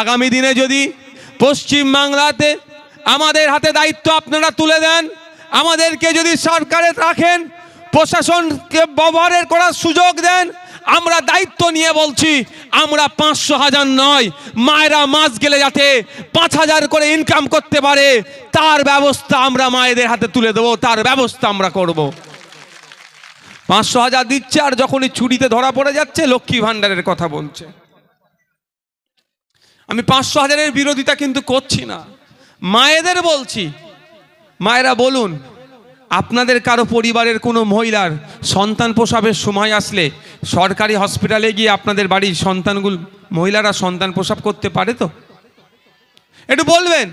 আগামী দিনে যদি পশ্চিম বাংলাতে আমাদের হাতে দায়িত্ব আপনারা তুলে দেন, আমাদেরকে যদি সরকারে রাখেন, প্রশাসনকে ব্যবহারের করার সুযোগ দেন, আমরা দায়িত্ব নিয়ে বলছি, আমরা পাঁচশো হাজার নয়, মায়েরা মাস গেলে যাতে পাঁচ হাজার করে ইনকাম করতে পারে, তার ব্যবস্থা আমরা মায়েদের হাতে তুলে দেবো, তার ব্যবস্থা আমরা করব। পাঁচশো হাজার দিচ্ছে আর যখনই ছুরিতে ধরা পড়ে যাচ্ছে, লক্ষ্মী ভাণ্ডারের কথা বলছে। আমি পাঁচশো হাজারের বিরোধিতা কিন্তু করছি না। মায়েদের বলছি। মায়েরা বলুন, আপনাদের কারও পরিবারের কোনো মহিলার সন্তান প্রসবের সময় আসলে সরকারি হসপিটালে গিয়ে আপনাদের বাড়ির সন্তানগুলো, মহিলারা সন্তান প্রসব করতে পারে তো? একটু বলবেন,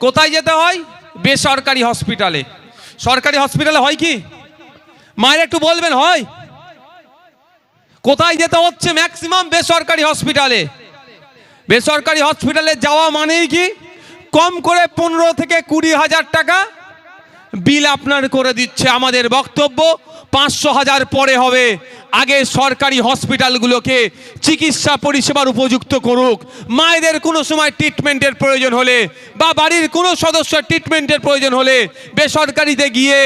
কোথায় যেতে হয়? বেসরকারি হসপিটালে। সরকারি হসপিটালে হয় কি? মায়ের একটু বলবেন, হয়? কোথায় যেতে হচ্ছে ম্যাক্সিমাম বেসরকারি হসপিটালে? বেসরকারি হসপিটালে যাওয়া মানেই কি? কম করে পনেরো থেকে কুড়ি হাজার টাকা বিল আপনার করে দিচ্ছে আমাদের বক্তব্য। পাঁচশো হাজার পরে হবে। আগে সরকারি হসপিটালগুলোকে চিকিৎসা পরিষেবার উপযুক্ত করুক। মায়েদের কোনো সময় ট্রিটমেন্টের প্রয়োজন হলে বা বাড়ির কোনো সদস্যের ট্রিটমেন্টের প্রয়োজন হলে বেসরকারিতে গিয়ে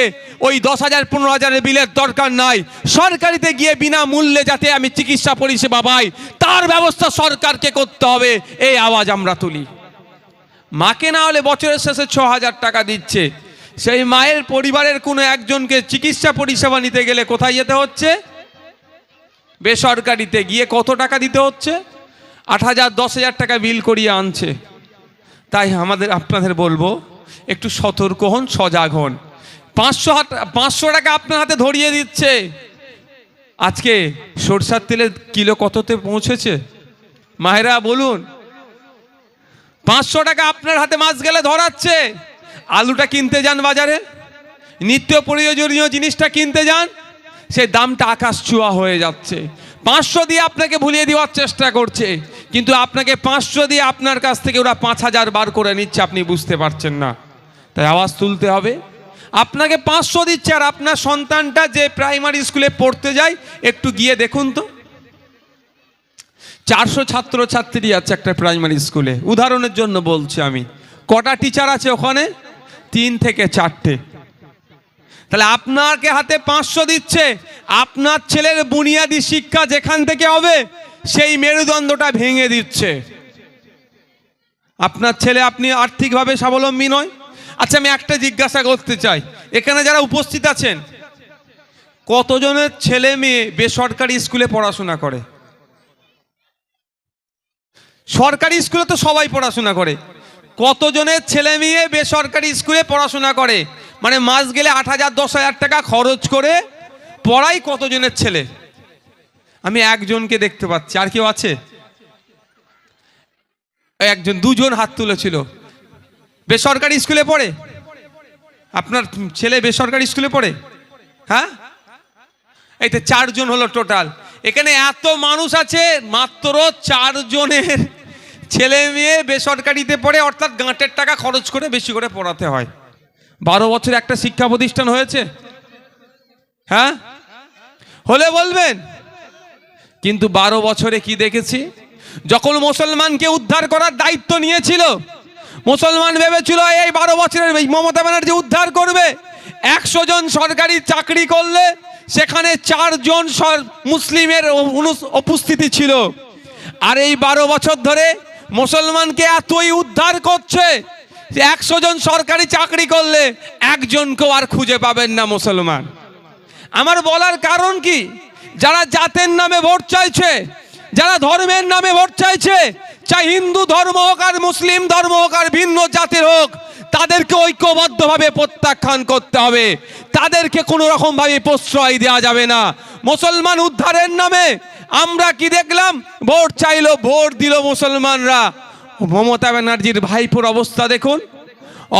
ওই দশ হাজার, পনেরো হাজারের বিলের দরকার নাই। সরকারিতে গিয়ে বিনা মূল্যে যাতে আমি চিকিৎসা পরিষেবা পাই, তার ব্যবস্থা সরকারকে করতে হবে, এই আওয়াজ আমরা তুলি। মাকে না হলে বছরের শেষে ছ হাজার টাকা দিচ্ছে। সেই মায়ের পরিবারের কোনো একজনকে চিকিৎসা পরিষেবা নিতে গেলে কোথায় যেতে হচ্ছে? বেসরকারিতে গিয়ে কত টাকা দিতে হচ্ছে? আট হাজার, দশ হাজার টাকা বিল করিয়ে আনছে। তাই আমাদের, আপনাদের বলব, একটু সতর্ক হন, সজাগ হন। পাঁচশো পাঁচশো টাকা আপনার হাতে ধরিয়ে দিচ্ছে। আজকে সরষার তেলের কিলো কততে পৌঁছেছে? মায়েরা, বলুন। পাঁচশো টাকা আপনার হাতে মাছ গেলে ধরাচ্ছে। আলুটা কিনতে যান বাজারে, নিত্য প্রয়োজনীয় জিনিসটা কিনতে যান সেই দামটা আকাশ চুয়া হয়ে যাচ্ছে। পাঁচশো দিয়ে আপনাকে ভুলিয়ে দেওয়ার চেষ্টা করছে, কিন্তু আপনাকে পাঁচশো দিয়ে আপনার কাছ থেকে ওরা পাঁচ হাজার বার করে নিচ্ছে, আপনি বুঝতে পারছেন না। তাই আওয়াজ তুলতে হবে। আপনাকে পাঁচশো দিচ্ছে আর আপনার সন্তানটা যে প্রাইমারি স্কুলে পড়তে যায়, একটু গিয়ে দেখুন তো। চারশো ছাত্র ছাত্রী আছে একটা প্রাইমারি স্কুলে, উদাহরণের জন্য বলছি আমি। কটা টিচার আছে ওখানে? তিন থেকে চারটে। তাহলে আপনাকে হাতে পাঁচশো দিচ্ছে, আপনার ছেলের বুনিয়াদি শিক্ষা যেখান থেকে হবে, সেই মেরুদণ্ডটা ভেঙে দিচ্ছে। আপনার ছেলে আপনি আর্থিকভাবে স্বাবলম্বী নয়। আচ্ছা আমি একটা জিজ্ঞাসা করতে চাই। এখানে যারা উপস্থিত আছেন, কতজনের ছেলে মেয়ে বেসরকারি স্কুলে পড়াশোনা করে? সরকারি স্কুলে তো সবাই পড়াশোনা করে। কতজনের ছেলে মেয়ে বেসরকারি স্কুলে পড়াশোনা করে? মানে মাস গেলে আট হাজার, দশ হাজার টাকা খরচ করে পড়াই কতজনের ছেলে? আমি একজনকে দেখতে পাচ্ছি। আর কেউ আছে? একজন, দুজন হাত তুলেছিল। বেসরকারি স্কুলে পড়ে? আপনার ছেলে বেসরকারি স্কুলে পড়ে? হ্যাঁ? এই তো চারজন হলো টোটাল এখানে এত মানুষ আছে, মাত্র চারজনের ছেলে মেয়ে বেসরকারিতে পড়ে, অর্থাৎ গাঁটের টাকা খরচ করে বেশি করে পড়াতে হয়। বারো বছর একটা শিক্ষা প্রতিষ্ঠান হয়েছে? হ্যাঁ? হলে বলবেন। কিন্তু বারো বছরে কি দেখেছি? যখন মুসলমানকে উদ্ধার করার দায়িত্ব নিয়েছিল, মুসলমান ভেবেছিল, এই বারো বছরের মমতা ব্যানার্জি উদ্ধার করবে। একশো জন সরকারি চাকরি করলে সেখানে চারজন মুসলিমের অনু- উপস্থিতি ছিল। আর এই বারো বছর ধরে মুসলমানকে এতই উদ্ধার করছে যে একশো জন সরকারি চাকরি করলে একজনকেও আর খুঁজে পাবেন না মুসলমান। আমার বলার কারণ কি? যারা জাতের নামে ভোট চাইছে, যারা ধর্মের নামে ভোট চাইছে, চাই হিন্দু ধর্ম হোক আর মুসলিম ধর্ম হোক আর ভিন্ন জাতির হোক, তাদেরকে ঐক্যবদ্ধভাবে প্রত্যাখ্যান করতে হবে। তাদেরকে কোনো রকমভাবে প্রশ্রয় দেওয়া যাবে না। মুসলমান উদ্ধারের নামে আমরা কি দেখলাম? ভোট চাইলো, ভোট দিল মুসলমানরা। মমতা ব্যানার্জির ভাইপোর অবস্থা দেখুন।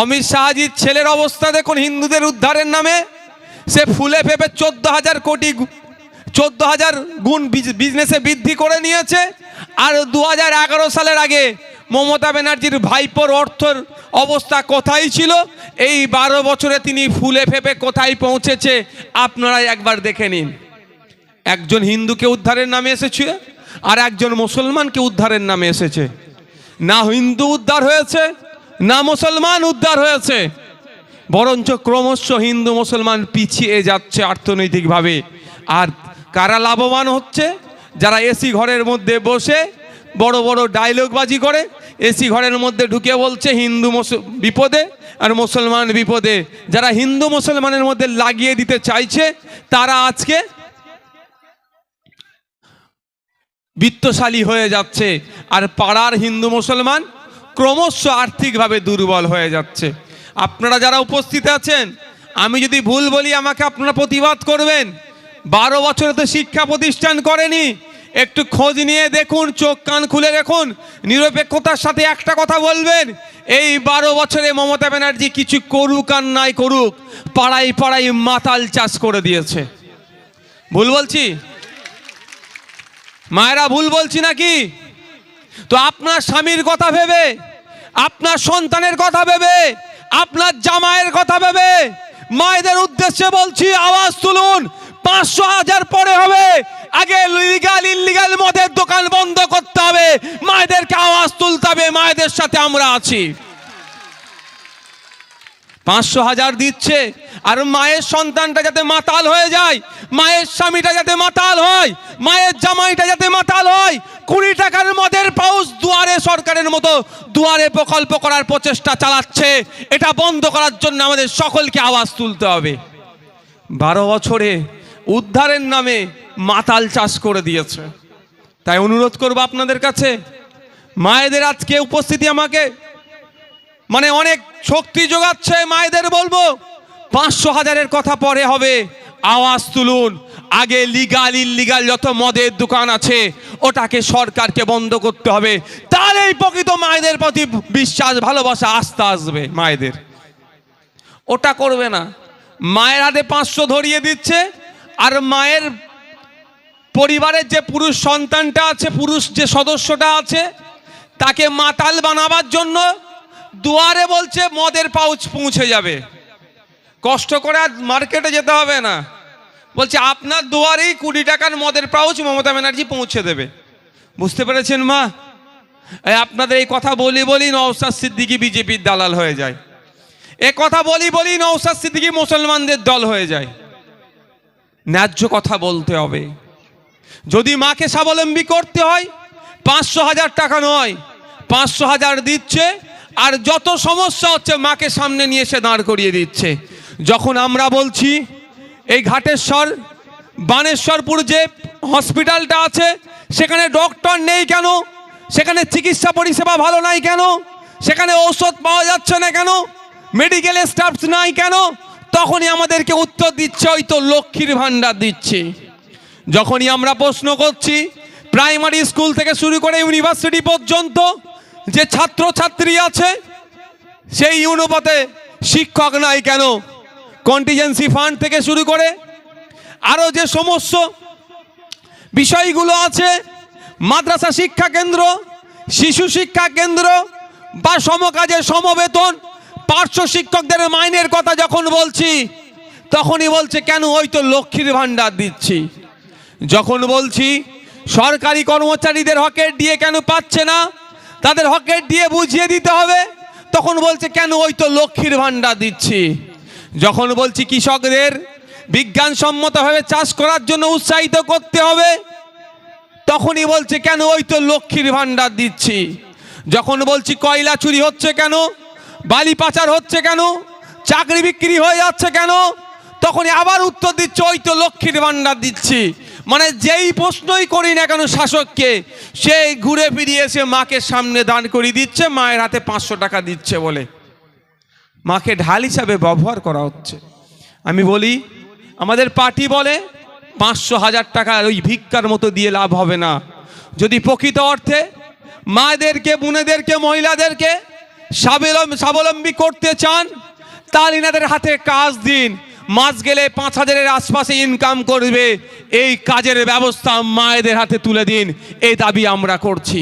অমিত শাহজির ছেলের অবস্থা দেখুন হিন্দুদের উদ্ধারের নামে। সে ফুলে ফেপে চোদ্দ হাজার কোটি চোদ্দ হাজার গুণ বিজনেসে বৃদ্ধি করে নিয়েছে। আর দু হাজার এগারো সালের আগে মমতা ব্যানার্জির ভাইপোর অর্থর অবস্থা কোথায় ছিল? এই বারো বছরে তিনি ফুলে ফেপে কোথায় পৌঁছেছে? আপনারা একবার দেখে নিন। একজন হিন্দুকে উদ্ধারের নামে এসেছে আর একজন মুসলমানকে উদ্ধারের নামে এসেছে। না হিন্দু উদ্ধার হয়েছে, না মুসলমান উদ্ধার হয়েছে। বরঞ্চ ক্রমশ হিন্দু মুসলমান পিছিয়ে যাচ্ছে অর্থনৈতিকভাবে। আর কারা লাভবান হচ্ছে? যারা এসি ঘরের মধ্যে বসে বড় বড় ডায়লগবাজি করে, এসি ঘরের মধ্যে ঢুকে বলছে হিন্দু বিপদে আর মুসলমান বিপদে। যারা হিন্দু মুসলমানের মধ্যে লাগিয়ে দিতে চাইছে, তারা আজকে বিত্তশালী হয়ে যাচ্ছে। আর পাড়ার হিন্দু মুসলমান ক্রমশ আর্থিকভাবে দুর্বল হয়ে যাচ্ছে। আপনারা যারা উপস্থিত আছেন, আমি যদি ভুল বলি, আমাকে আপনারা প্রতিবাদ করবেন। বারো বছরে তো শিক্ষা প্রতিষ্ঠান করেনি। একটু খোঁজ নিয়ে দেখুন, চোখ কান খুলে দেখুন, নিরপেক্ষতার সাথে একটা কথা বলবেন। এই বারো বছরে মমতা ব্যানার্জি কিছু করুক আর নাই করুক, পাড়ায় পাড়ায় মাতাল চাষ করে দিয়েছে। ভুল বলছি? মায়েরা ভুল বলছি নাকি? তো আপনার স্বামীর কথা ভেবে, আপনার সন্তানের কথা ভেবে, আপনার জামাইয়ের কথা ভেবে মায়েদের উদ্দেশ্যে বলছি, আওয়াজ তুলুন, পাঁচশো হাজার পরে হবে। আগে লিগাল ইলিগাল মদের দোকান বন্ধ করতে হবে। মায়েদেরকে আওয়াজ তুলতে হবে, মায়েদের সাথে আমরা আছি। পাঁচশো হাজার দিচ্ছে, আর মায়ের সন্তানটা যাতে মাতাল হয়ে যায়, মায়ের স্বামীটা যাতে মাতাল হয়, মায়ের জামাইটা যাতে মাতাল হয়, কুড়ি টাকার মদের পাউস দুয়ারে সরকারের মতো দুয়ারে প্রকল্প করার প্রচেষ্টা চালাচ্ছে। এটা বন্ধ করার জন্য আমাদের সকলকে আওয়াজ তুলতে হবে। বারো বছরে উদ্ধারের নামে মাতাল চাষ করে দিয়েছে। তাই অনুরোধ করব আপনাদের কাছে, মায়েদের আজকে উপস্থিতি আমাকে মানে অনেক শক্তি যোগাচ্ছে মায়েদের বলব। পাঁচশো হাজারের কথা পরে হবে। আওয়াজ তুলুন। আগে লিগাল ইলিগাল যত মদের দোকান আছে, ওটাকে সরকারকে বন্ধ করতে হবে। তাহলেই প্রকৃত মায়েদের প্রতি বিশ্বাস, ভালোবাসা, আস্থা আসবে মায়েদের। ওটা করবে না। মায়ের হাতে পাঁচশো ধরিয়ে দিচ্ছে, আর মায়ের পরিবারের যে পুরুষ সন্তানটা আছে, পুরুষ যে সদস্যটা আছে, তাকে মাতাল বানাবার জন্য দুয়ারে বলছে, মদের পাউচ পৌঁছে যাবে। কষ্ট করে আর মার্কেটে যেতে হবে না। বলছে, আপনার দুয়ারেই কুড়ি টাকার মদের পাউচ মমতা ব্যানার্জি পৌঁছে দেবে। বুঝতে পেরেছেন মা? আপনাদের এই কথা বলি বলি নওসাদ সিদ্দিকি বিজেপির দালাল হয়ে যায়। এ কথা বলি বলি নওসাদ সিদ্দিকি মুসলমানদের দল হয়ে যায়। ন্যায্য কথা বলতে হবে। যদি মাকে স্বাবলম্বী করতে হয়, পাঁচশো হাজার টাকা নয়, পাঁচশো হাজার দিচ্ছে আর যত সমস্যা হচ্ছে মাকে সামনে নিয়ে এসে দাঁড় করিয়ে দিচ্ছে। যখন আমরা বলছি, এই ঘাটেশ্বর, বানেশ্বরপুর যে হসপিটালটা আছে, সেখানে ডক্টর নেই কেন? সেখানে চিকিৎসা পরিষেবা ভালো নাই কেন? সেখানে ঔষধ পাওয়া যাচ্ছে না কেন? মেডিকেল স্টাফ নাই কেন? তখনই আমাদেরকে উত্তর দিচ্ছে, ওই তো লক্ষ্মীর ভাণ্ডার দিচ্ছে। যখনই আমরা প্রশ্ন করছি, প্রাইমারি স্কুল থেকে শুরু করে ইউনিভার্সিটি পর্যন্ত যে ছাত্র ছাত্রী আছে, সেই ইউনিভার্সিটিতে শিক্ষক নাই কেন? কন্টিজেন্সি ফান্ড থেকে শুরু করে আরও যে সমস্ত বিষয়গুলো আছে, মাদ্রাসা শিক্ষা কেন্দ্র, শিশু শিক্ষা কেন্দ্র বা সমকাজে সমবেতন, পার্শ্ব শিক্ষকদের মাইনের কথা যখন বলছি, তখনই বলছে, কেন ওই তো লক্ষ্মীর ভাণ্ডার দিচ্ছি? যখন বলছি, সরকারি কর্মচারীদের হকের দিয়ে কেন পাচ্ছে না? তাদের হকের দিয়ে বুঝিয়ে দিতে হবে। তখন বলছে, কেন ওই তো লক্ষ্মীর ভাণ্ডার দিচ্ছি? যখন বলছি, কৃষকদের বিজ্ঞানসম্মতভাবে চাষ করার জন্য উৎসাহিত করতে হবে। তখনই বলছে, কেন ওই তো লক্ষ্মীর ভাণ্ডার দিচ্ছি? যখন বলছি, কয়লা চুরি হচ্ছে কেন? বালি পাচার হচ্ছে কেন? চাকরি বিক্রি হয়ে যাচ্ছে কেন? তখনই আবার উত্তর দিচ্ছে, ওই তো লক্ষ্মীর ভাণ্ডার দিচ্ছি। মানে যেই প্রশ্নই করি না কেন শাসককে সেই ঘুরে ফিরিয়ে এসে মাকে সামনে দান করিয়ে দিচ্ছে, মায়ের হাতে পাঁচশো টাকা দিচ্ছে বলে। মাকে ঢাল হিসাবে ব্যবহার করা হচ্ছে। আমি বলি, আমাদের পার্টি বলে, পাঁচশো হাজার টাকা ওই ভিক্ষার মতো দিয়ে লাভ হবে না। যদি প্রকৃত অর্থে মায়েদেরকে, বোনেদেরকে, মহিলাদেরকে স্বাবলম্বী করতে চান তাহলে এনাদের হাতে কাজ দিন। মাস গেলে পাঁচ হাজারের আশপাশে ইনকাম করবে। এই কাজের ব্যবস্থা মায়েদের হাতে তুলে দিন। এই দাবি আমরা করছি।